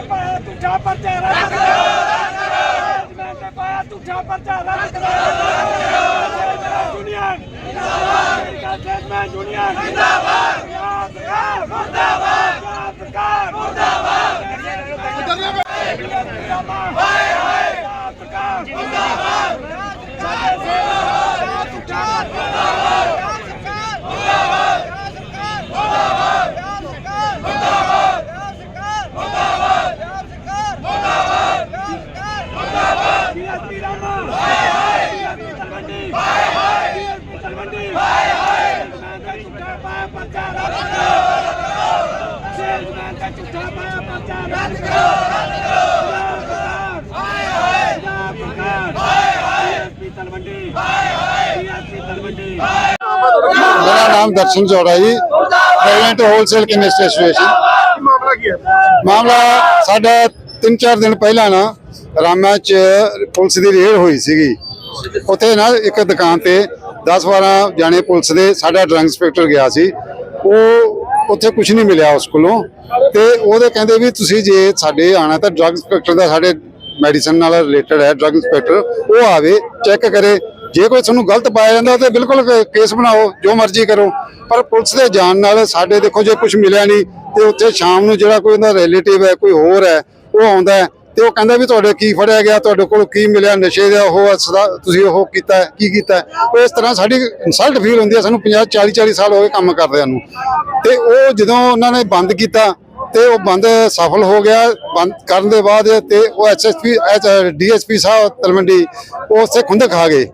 ਤੇ ਪਾਇਆ ਝੂਠਾ ਪਰਚਾ ਰੱਦ ਕਰੋ ਮੈਂ ਤੇ ਪਾਇਆ ਝੂਠਾ ਪਰਚਾ ਰੱਦ ਕਰੋ ਯੂਨੀਅਨ ਜਿੰਦਾਬਾਦ! ਮੈਂ ਯੂਨੀਅਨ ਜਿੰਦਾਬਾਦ ਸਰਕਾਰ ਮੁਰਦਾਬਾਦ ਸਰਕਾਰ ਮੁਰਦਾਬਾਦ ਹਾਏ ਹਾਏ ਸਰਕਾਰ ਜਿੰਦਾਬਾਦ ਸਾਡੇ ਸੇਵਾ ਝੂਠਾ ਡੀਐਸਪੀ ਰਾਮਾ ਹਾਏ ਹਾਏ ਡੀਐਸਪੀ ਤਲਵੰਡੀ ਹਾਏ ਹਾਏ ਡੀਐਸਪੀ ਤਲਵੰਡੀ ਹਾਏ ਹਾਏ ਮੈਂ ਤਾਂ ਝੂਠਾ ਪਾਇਆ ਪਰਚਾ ਰੱਦ ਕਰੋ ਸੇਲਮੈਨ ਦਾ ਝੂਠਾ ਪਾਇਆ ਪਰਚਾ ਰੱਦ ਕਰੋ ਰੱਦ ਕਰੋ ਹਾਏ ਹਾਏ ਹਾਏ ਹਾਏ ਡੀਐਸਪੀ ਤਲਵੰਡੀ ਹਾਏ ਹਾਏ ਡੀਐਸਪੀ ਤਲਵੰਡੀ ਮੇਰਾ ਨਾਮ ਦਰਸ਼ਨ ਜੋੜਾ ਜੀ। ਪ੍ਰੈਜ਼ੀਡੈਂਟ ਹੋਲਸੇਲ ਕੈਮਿਸਟ ਐਸੋਸੀਏਸ਼ਨ ਮਾਮਲਾ ਕੀ ਹੈ? ਮਾਮਲਾ ਸਾਡਾ 3-4 ਦਿਨ ਪਹਿਲਾਂ ਨਾ ਰਾਮਾ ਚ ਪੁਲਿਸ ਦੀ ਰੇਡ ਹੋਈ ਸੀਗੀ। ਉੱਥੇ ਨਾ ਇੱਕ ਦੁਕਾਨ ਤੇ 10-12 ਜਾਣੇ ਪੁਲਿਸ ਦੇ ਸਾਡਾ ਡਰੱਗ ਇੰਸਪੈਕਟਰ ਗਿਆ ਸੀ। ਉਹ ਉੱਥੇ ਕੁਝ ਨਹੀਂ ਮਿਲਿਆ ਉਸ ਕੋਲੋਂ ਤੇ ਉਹਦੇ ਕਹਿੰਦੇ ਵੀ ਤੁਸੀਂ ਜੇ ਸਾਡੇ ਆਣਾ ਤਾਂ ਡਰੱਗ ਇੰਸਪੈਕਟਰ ਦਾ ਸਾਡੇ ਮੈਡੀਸਨ ਨਾਲ ਰਿਲੇਟਡ ਹੈ, ਡਰੱਗ ਇੰਸਪੈਕਟਰ, ਉਹ ਆਵੇ, ਚੈੱਕ ਕਰੇ। ਜੇ ਕੋਈ ਤੁਹਾਨੂੰ ਗਲਤ ਪਾਇਆ ਜਾਂਦਾ ਤੇ ਬਿਲਕੁਲ ਕੇਸ ਬਣਾਓ, ਜੋ ਮਰਜ਼ੀ ਕਰੋ। ਪਰ ਪੁਲਿਸ ਦੇ ਜਾਣ ਨਾਲ ਸਾਡੇ ਦੇਖੋ ਜੇ ਕੁਝ ਮਿਲਿਆ ਨਹੀਂ ਤੇ ਉੱਥੇ ਸ਼ਾਮ ਨੂੰ ਜਿਹੜਾ ਕੋਈ ਉਹਦਾ ਰਿਲੇਟਿਵ ਹੈ, ਕੋਈ ਹੋਰ ਹੈ, ਉਹ ਆਉਂਦਾ ਤੇ ਉਹ ਕਹਿੰਦਾ ਵੀ ਤੁਹਾਡੇ ਕੀ ਫੜਿਆ ਗਿਆ, ਤੁਹਾਡੇ ਕੋਲ ਕੀ ਮਿਲਿਆ, ਨਸ਼ੇ ਦਾ ਉਹ ਸਦਾ ਤੁਸੀਂ ਉਹ ਕੀਤਾ ਕੀ ਕੀਤਾ ਉਹ ਇਸ ਤਰ੍ਹਾਂ ਸਾਡੀ ਇਨਸਲਟ ਫੀਲ ਹੁੰਦੀ ਹੈ, ਸਾਨੂੰ 50 40 40 ਸਾਲ ਹੋ ਗਏ ਕੰਮ ਕਰਦਿਆਂ ਨੂੰ। ਤੇ ਉਹ ਜਦੋਂ ਉਹਨਾਂ ਨੇ ਬੰਦ ਕੀਤਾ, ਤੇ ਉਹ ਬੰਦ ਸਫਲ ਹੋ ਗਿਆ, ਬੰਦ ਕਰਨ ਦੇ ਬਾਅਦ ਤੇ ਉਹ ਐਸਐਸਪੀ ਡੀਐਸਪੀ ਸਾਹਿਬ, ਤਲਵੰਡੀ, ਉਹ ਉਸੇ ਖੁੰਦ ਖਾ ਗਏ।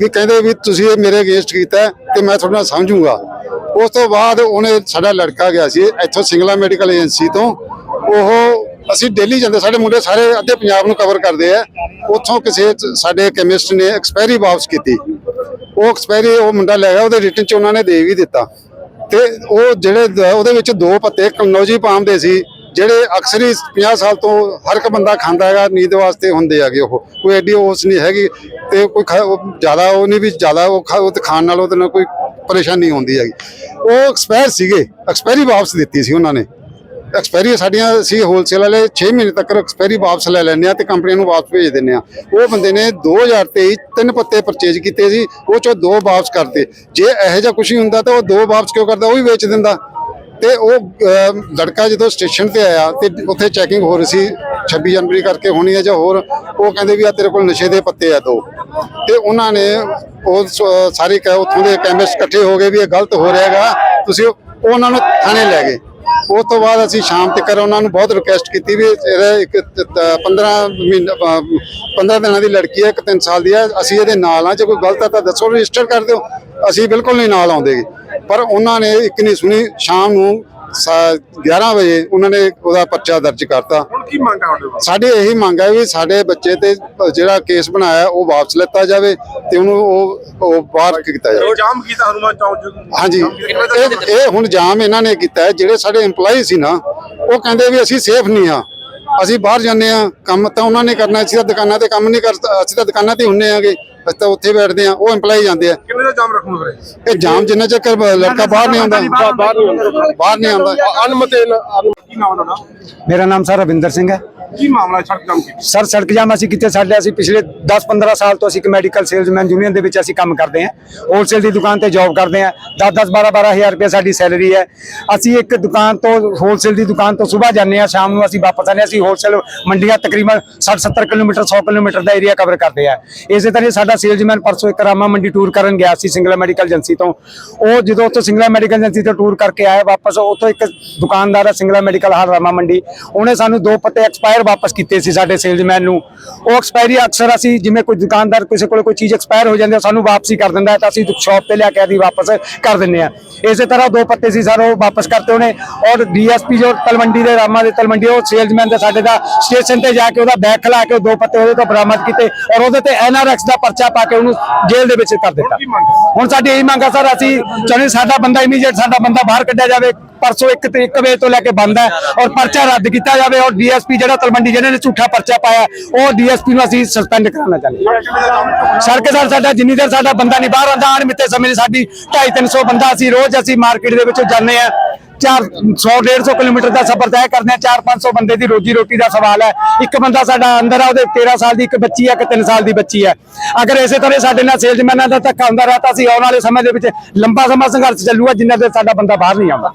ਵੀ ਕਹਿੰਦੇ ਵੀ ਤੁਸੀਂ ਇਹ ਮੇਰੇ ਅਗੇਂਸਟ ਕੀਤਾ ਹੈ, ਤੇ ਮੈਂ ਤੁਹਾਡੇ ਨਾਲ ਸਮਝੂੰਗਾ। ਉਸ ਤੋਂ ਬਾਅਦ ਉਹਨੇ ਸਾਡਾ ਲੜਕਾ ਗਿਆ ਸੀ, ਇੱਥੋਂ ਸਿੰਗਲਾ ਮੈਡੀਕਲ ਏਜੰਸੀ ਤੋਂ। ਉਹ ਅਸੀਂ ਡੇਲੀ ਜਾਂਦੇ, ਸਾਡੇ ਮੁੰਡੇ ਸਾਰੇ ਅੱਧੇ ਪੰਜਾਬ ਨੂੰ ਕਵਰ ਕਰਦੇ ਆ। ਉੱਥੋਂ ਕਿਸੇ ਸਾਡੇ ਕੈਮਿਸਟ ਨੇ ਐਕਸਪਾਇਰੀ ਵਾਪਸ ਕੀਤੀ। ਉਹ ਐਕਸਪਾਇਰੀ ਉਹ ਮੁੰਡਾ ਲੈ ਗਿਆ, ਉਹਦੇ ਰਿਟਨ ਚ ਉਹਨਾਂ ਨੇ ਦੇ ਵੀ ਦਿੱਤਾ। ਤੇ ਉਹ ਜਿਹੜੇ ਉਹਦੇ ਵਿੱਚ ਦੋ ਪੱਤੇ ਕਨੌਜੀ ਪਾਮ ਦੇ ਸੀ, ਜਿਹੜੇ ਅਕਸਰ ਹੀ 50 ਸਾਲ ਤੋਂ ਹਰ ਇੱਕ ਬੰਦਾ ਖਾਂਦਾ ਹੈਗਾ, ਨੀਂਦ ਵਾਸਤੇ ਹੁੰਦੇ ਹੈਗੇ ਉਹ। ਕੋਈ ਐਡੀ ਉਸ ਨਹੀਂ ਹੈਗੀ ਤੇ ਕੋਈ ਖਾ- ਜ਼ਿਆਦਾ ਉਹ ਨਹੀਂ ਵੀ ਜ਼ਿਆਦਾ ਉਹ ਖਾ- ਉਹ ਖਾਣ ਨਾਲ ਉਹਦੇ ਨਾਲ ਕੋਈ ਪਰੇਸ਼ਾਨੀ ਹੁੰਦੀ ਹੈਗੀ। ਉਹ ਐਕਸਪਾਇਰ ਸੀਗੇ ਐਕਸਪਾਇਰੀ ਵਾਪਸ ਦਿੱਤੀ ਸੀ ਉਹਨਾਂ ਨੇ। ਐਕਸਪਾਇਰੀ ਸਾਡੀਆਂ ਅਸੀਂ ਹੋਲਸੇਲ ਵਾਲੇ 6 ਮਹੀਨੇ ਤੱਕ ਐਕਸਪਾਇਰੀ ਵਾਪਸ ਲੈ ਲੈਂਦੇ ਆ ਤੇ ਕੰਪਨੀਆਂ ਨੂੰ ਵਾਪਸ ਭੇਜ ਦਿੰਦੇ ਆ। ਉਹ ਬੰਦੇ ਨੇ 2023 ਤਿੰਨ ਪੱਤੇ ਪਰਚੇਜ ਕੀਤੇ ਸੀ, ਉਹ ਚੋਂ ਦੋ ਵਾਪਸ ਕਰਤੇ। ਜੇ ਇਹੋ ਜਿਹਾ ਕੁਝ ਹੀ ਹੁੰਦਾ ਤਾਂ ਉਹ ਦੋ ਵਾਪਸ ਕਿਉਂ ਕਰਦਾ? ਉਹ ਵੀ ਵੇਚ ਦਿੰਦਾ। ਤੇ ਉਹ ਲੜਕਾ ਜਦੋਂ ਸਟੇਸ਼ਨ ਤੇ ਆਇਆ ਤੇ ਉੱਥੇ ਚੈਕਿੰਗ ਹੋ ਰਹੀ ਸੀ 26 ਜਨਵਰੀ ਕਰਕੇ ਹੋਣੀ ਹੈ ਜਾਂ ਹੋਰ, ਉਹ ਕਹਿੰਦੇ ਵੀ ਆ ਤੇਰੇ ਕੋਲ ਨਸ਼ੇ ਦੇ ਪੱਤੇ ਆ ਦੋ। ਤੇ ਉਹਨਾਂ ਨੇ ਉਹ ਸ- ਸਾਰੇ ਕ- ਉੱਥੋਂ ਦੇ ਕੈਮਿਸਟ ਇਕੱਠੇ ਹੋ ਗਏ ਵੀ ਇਹ ਗਲਤ ਹੋ ਰਿਹਾ ਹੈਗਾ, ਤੁਸੀਂ ਉਹ, ਉਹਨਾਂ ਨੂੰ ਥਾਣੇ ਲੈ ਗਏ। ਉਸ ਤੋਂ ਬਾਅਦ ਅਸੀਂ ਸ਼ਾਮ ਤੱਕ ਉਹਨਾਂ ਨੂੰ ਬਹੁਤ ਰਿਕੁਐਸਟ ਕੀਤੀ ਵੀ ਇਹਦਾ ਇੱਕ ਤ- 15 ਮਹੀਨਾ ਅ, 15 ਦਿਨਾਂ ਦੀ ਲੜਕੀ ਹੈ ਇੱਕ 3 ਸਾਲ ਦੀ ਹੈ ਅਸੀਂ ਇਹਦੇ ਨਾਲ ਆ ਜੇ ਕੋਈ ਗਲਤ ਹੈ ਤਾਂ ਦੱਸੋ ਰਜਿਸਟਰ ਕਰ ਦਿਓ। ਅਸੀਂ ਬਿਲਕੁਲ ਨਹੀਂ ਨਾਲ ਆਉਂਦੇਗੇ ਪਰ ਉਹਨਾਂ ਨੇ ਇੱਕ ਨਹੀਂ ਸੁਣੀ ਸ਼ਾਮ ਨੂੰ 11 ਵਜੇ ਉਹਨਾਂ ਨੇ ਉਹਦਾ ਪਰਚਾ ਦਰਜ ਕਰਤਾ। ਹੁਣ ਕੀ ਮੰਗ ਆ ਤੁਹਾਡੇ ਸਾਡੇ ਇਹੀ ਮੰਗ ਹੈ ਵੀ ਸਾਡੇ ਬੱਚੇ ਤੇ ਜਿਹੜਾ ਕੇਸ ਬਣਾਇਆ ਉਹ ਵਾਪਸ ਲੈਤਾ ਜਾਵੇ ਤੇ ਉਹਨੂੰ ਉਹ ਉਹ ਬਾਹਰ ਕੀਤਾ ਜਾਵੇ। ਜਾਮ ਕੀਤਾ ਹਨੂਮਾਨ ਚੌਕ ਹਾਂਜੀ। ਇਹ ਇਹ ਹੁਣ ਜਾਮ ਇਹਨਾਂ ਨੇ ਕੀਤਾ ਜਿਹੜੇ ਸਾਡੇ EMPLOYE ਸੀ ਨਾ ਉਹ ਕਹਿੰਦੇ ਵੀ ਅਸੀਂ ਸੇਫ ਨਹੀਂ ਆ ਅਸੀਂ ਬਾਹਰ ਜਾਂਦੇ ਆ ਕੰਮ ਤਾਂ ਉਹਨਾਂ ਨੇ ਕਰਨਾ ਤਾਂ ਦੁਕਾਨਾਂ ਤੇ ਕੰਮ ਨਹੀਂ ਕਰ ਅਸੀਂ ਤਾਂ ਦੁਕਾਨਾਂ ਤੇ ਹੁੰਨੇ ਆਗੇ ਅਸੀਂ ਤਾਂ ਉੱਥੇ ਬੈਠਦੇ ਆ ਉਹ EMPLOYE ਜਾਂਦੇ ਆ। ਕਿੰਨੇ ਦਾ ਜਾਮ ਰੱਖੂ ਵੀਰੇ ਇਹ ਜਾਮ ਜਿੰਨਾ ਚੱਕਰ ਲੜਕਾ ਬਾਹਰ ਨਹੀਂ ਆਉਂਦਾ ਬਾਹਰ ਨਹੀਂ ਆਉਂਦਾ। ਬਾਹਰ ਨਹੀਂ ਆਉਂਦਾ। ਅਨਮਤੇ ਕੀ ਨਾਮ ਤੁਹਾਡਾ? ਮੇਰਾ ਨਾਮ ਸਰ ਰਵਿੰਦਰ ਸਿੰਘ ਹੈ। ਕੀ ਮਾਮਲਾ ਸੜਕ ਜਾਮ ਕੀਤਾ ਸਰ, ਸੜਕ ਜਾਮ ਅਸੀਂ ਕਿਤੇ ਸਾਡੇ ਅਸੀਂ ਪਿਛਲੇ 10-15 ਸਾਲ ਤੋਂ ਅਸੀਂ ਇੱਕ ਮੈਡੀਕਲ ਸੇਲਜ਼ਮੈਨ ਯੂਨੀਅਨ ਦੇ ਵਿੱਚ ਅਸੀਂ ਕੰਮ ਕਰਦੇ ਹਾਂ। ਹੋਲਸੇਲ ਦੀ ਦੁਕਾਨ ਤੇ ਜੌਬ ਕਰਦੇ ਹਾਂ। 10-10 12-12 ਹਜ਼ਾਰ ਰੁਪਏ ਸਾਡੀ ਸੈਲਰੀ ਹੈ। ਅਸੀਂ ਇੱਕ ਦੁਕਾਨ ਤੋਂ ਹੋਲਸੇਲ ਦੀ ਦੁਕਾਨ ਤੋਂ ਸਵੇਰ ਜਾਂਦੇ ਹਾਂ, ਸ਼ਾਮ ਨੂੰ ਅਸੀਂ ਵਾਪਸ ਆਉਂਦੇ ਹਾਂ। ਅਸੀਂ ਹੋਲਸੇਲ ਮੰਡੀਆਂ ਤਕਰੀਬਨ 60-70 ਕਿਲੋਮੀਟਰ 100 ਕਿਲੋਮੀਟਰ ਦਾ ਏਰੀਆ ਕਵਰ ਕਰਦੇ ਆ ਇਸੇ ਤਰ੍ਹਾਂ ਸਾਡਾ ਸੇਲਜ਼ਮੈਨ ਪਰਸੋਂ ਇੱਕ ਰਾਮਾ ਮੰਡੀ ਟੂਰ ਕਰਨ ਗਿਆ ਸੀ ਸਿੰਗਲਾ ਮੈਡੀਕਲ ਏਜੰਸੀ ਤੋਂ। ਉਹ ਜਦੋਂ ਉੱਥੋਂ ਸਿੰਗਲਾ ਮੈਡੀਕਲ ਏਜੰਸੀ ਤੋਂ ਟੂਰ ਕਰਕੇ ਆਇਆ ਵਾਪਸ, ਉੱਥੋਂ ਇੱਕ ਦੁਕਾਨਦਾਰ ਹੈ ਸਿੰਗਲਾ ਮੈਡੀਕਲ ਹਾਲ ਰਾਮਾ ਮੰਡੀ। ਉਹਨੇ ਸਾਨੂੰ ਦੋ ਪੱਤੇ ਐਕਸਪਾਇਰ ਵਾਪਸ ਕੀਤੇ ਸੀ ਸਾਡੇ ਸੇਲਜ਼ਮੈਨ ਨੂੰ। ਉਹ ਐਕਸਪਾਇਰੀ ਅਕਸਰ ਅਸੀਂ ਜਿਵੇਂ ਕੋਈ ਦੁਕਾਨਦਾਰ ਕਿਸੇ ਕੋਲ ਕੋਈ ਚੀਜ਼ ਐਕਸਪਾਇਰ ਹੋ ਜਾਂਦੀ ਹੈ ਸਾਨੂੰ ਵਾਪਸੀ ਕਰ ਦਿੰਦਾ ਹੈ ਤਾਂ ਅਸੀਂ ਸ਼ਾਪ ਤੇ ਲਿਆ ਕੇ ਆਦੀ ਵਾਪਸ ਕਰ ਦਿੰਦੇ ਆ ਇਸੇ ਤਰ੍ਹਾਂ ਦੋ ਪੱਤੇ ਸੀ ਸਰ ਉਹ ਵਾਪਸ ਕਰਤੇ ਉਹਨੇ ਔਰ ਡੀਐਸਪੀ ਜੋ ਤਲਵੰਡੀ ਦੇ ਰਾਮਾ ਦੇ ਤਲਵੰਡੀ ਉਹ ਸੇਲਜ਼ਮੈਨ ਦੇ ਸਾਡੇ ਦਾ ਸਟੇਸ਼ਨ ਤੇ ਜਾ ਕੇ ਉਹਦਾ ਬੈਗ ਖਲਾ ਕੇ ਦੋ ਪੱਤੇ ਉਹਦੇ ਤੋਂ ਬਰਾਮਦ ਕੀਤੇ ਔਰ ਉਹਦੇ ਤੇ ਐਨਆਰਐਕਸ ਦਾ ਪਰਚਾ ਪਾ ਕੇ ਉਹਨੂੰ ਜੇਲ੍ਹ ਦੇ ਵਿੱਚ ਕਰ ਦਿੱਤਾ? ਹੁਣ ਸਾਡੀ ਇਹੀ ਮੰਗ ਆ ਸਰ ਅਸੀਂ ਚਾਹੁੰਦੇ ਸਾਡਾ ਬੰਦਾ ਇਮੀਡੀਏਟ ਸਾਡਾ ਬੰਦਾ ਬਾਹਰ ਕੱਢਿਆ ਜਾਵੇ ਪਰਸੋਂ 1 ਤੇ 1 ਵਜੇ ਤੋਂ ਲੈ ਕੇ ਬੰਦ ਹੈ ਔਰ ਪਰਚਾ ਰੱਦ ਕੀਤਾ ਜਾਵੇ ਔਰ ਡੀਐਸਪੀ ਜਿਹੜਾ ਤਲਵੰਡੀ ਜਿਹਨੇ ਨੇ ਝੂਠਾ ਪਰਚਾ ਪਾਇਆ, ਉਹ ਡੀਐਸਪੀ ਨੂੰ ਅਸੀਂ ਸਸਪੈਂਡ ਕਰਾਉਣਾ ਚਾਹੁੰਦੇ ਸੜਕ ਸਰ ਸਾਡਾ, ਜਿੰਨੀ ਦੇਰ ਸਾਡਾ ਬੰਦਾ ਨਹੀਂ ਬਾਹਰ ਆਉਂਦਾ ਅਣਮਿੱਥੇ ਸਮੇਂ ਸਾਡੀ 250 300 ਬੰਦਾ ਅਸੀਂ ਰੋਜ਼ ਅਸੀਂ ਮਾਰਕੀਟ ਦੇ ਵਿੱਚੋਂ ਜਾਂਦੇ ਆ 4 100 150 ਕਿਲੋਮੀਟਰ ਦਾ ਸਫ਼ਰ ਤੈਅ ਕਰਦੇ ਆ 4-500 ਬੰਦੇ ਦੀ ਰੋਜੀ ਰੋਟੀ ਦਾ ਸਵਾਲ ਹੈ। ਇੱਕ ਬੰਦਾ ਸਾਡਾ ਅੰਦਰ ਆ, ਉਹਦੇ 13 ਸਾਲ ਦੀ ਇੱਕ ਬੱਚੀ ਹੈ, ਇੱਕ 3 ਸਾਲ ਦੀ ਬੱਚੀ ਹੈ। ਅਗਰ ਇਸੇ ਤਰ੍ਹਾਂ ਸਾਡੇ ਨਾਲ ਸੇਲਜ਼ਮੈਨਾਂ ਦਾ ਧੱਕਾ ਹੁੰਦਾ ਰਿਹਾ ਤਾਂ ਅਸੀਂ ਆਉਣ ਵਾਲੇ ਸਮੇਂ ਦੇ ਵਿੱਚ ਲੰਬਾ ਸਮਾਂ ਸੰਘਰਸ਼ ਚੱਲੂਗਾ, ਜਿੰਨਾ ਦੇ ਸਾਡਾ ਬੰਦਾ ਬਾਹਰ ਨਹੀਂ ਆਉਂਦਾ।